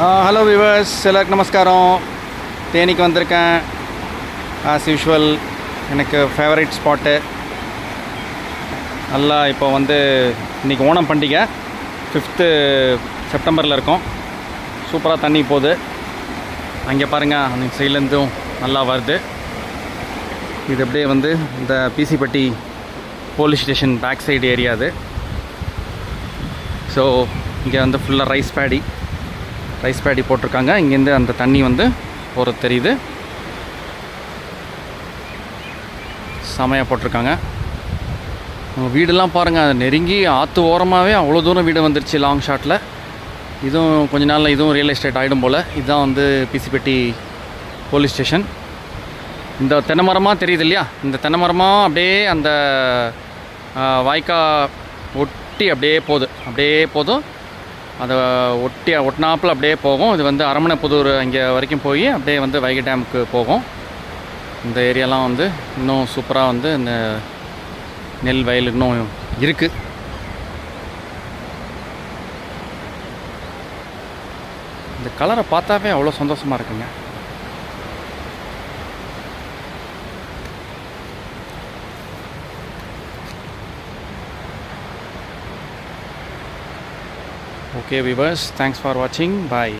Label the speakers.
Speaker 1: Hello viewers எல்லாருக்கும் நமஸ்காரம். தேனிக்கு வந்திருக்கேன். ஆஸ் யூஷுவல் எனக்கு ஃபேவரட் ஸ்பாட்டு நல்லா இப்போ வந்து இன்றைக்கி ஓணம் பண்டிகை. ஃபிஃப்த்து செப்டம்பரில் இருக்கும். சூப்பராக தண்ணி போகுது. அங்கே பாருங்கள் அந்த சைட்லேருந்தும் நல்லா வருது. இது அப்படியே வந்து இந்த பிசிப்பட்டி police station back side area அது. ஸோ இங்கே வந்து ஃபுல்லாக ரைஸ் பேடி ரைஸ் பேடி போட்டிருக்காங்க. இங்கேருந்து அந்த தண்ணி வந்து போகிறது தெரியுது. செமையாக போட்டிருக்காங்க. வீடெல்லாம் பாருங்கள் அது நெருங்கி ஆற்று ஓரமாகவே அவ்வளோ தூரம் வீடு வந்துருச்சு லாங் ஷாட்டில் இதுவும் கொஞ்ச நாளில் இதுவும் ரியல் எஸ்டேட் ஆகிடும் போல். இதுதான் வந்து பிசிப்பட்டி போலீஸ் ஸ்டேஷன். இந்த தென்னை மரமாக தெரியுது இல்லையா? இந்த தென்னை மரமாக அப்படியே அந்த வாய்க்கா ஒட்டி அப்படியே போகுது. அப்படியே போதும். அதை ஒட்டி ஒட்டினாப்பில் அப்படியே போகும். இது வந்து அரமனை புதூர் அங்கே வரைக்கும் போய் அப்படியே வந்து வைகை டேமுக்கு போகும். இந்த ஏரியாலாம் வந்து இன்னும் சூப்பராக வந்து இந்த நெல் வயல் இன்னும் இருக்குது இந்த கலரை பார்த்தாவே அவ்வளோ சந்தோஷமாக இருக்குங்க. Okay viewers, thanks for watching. Bye.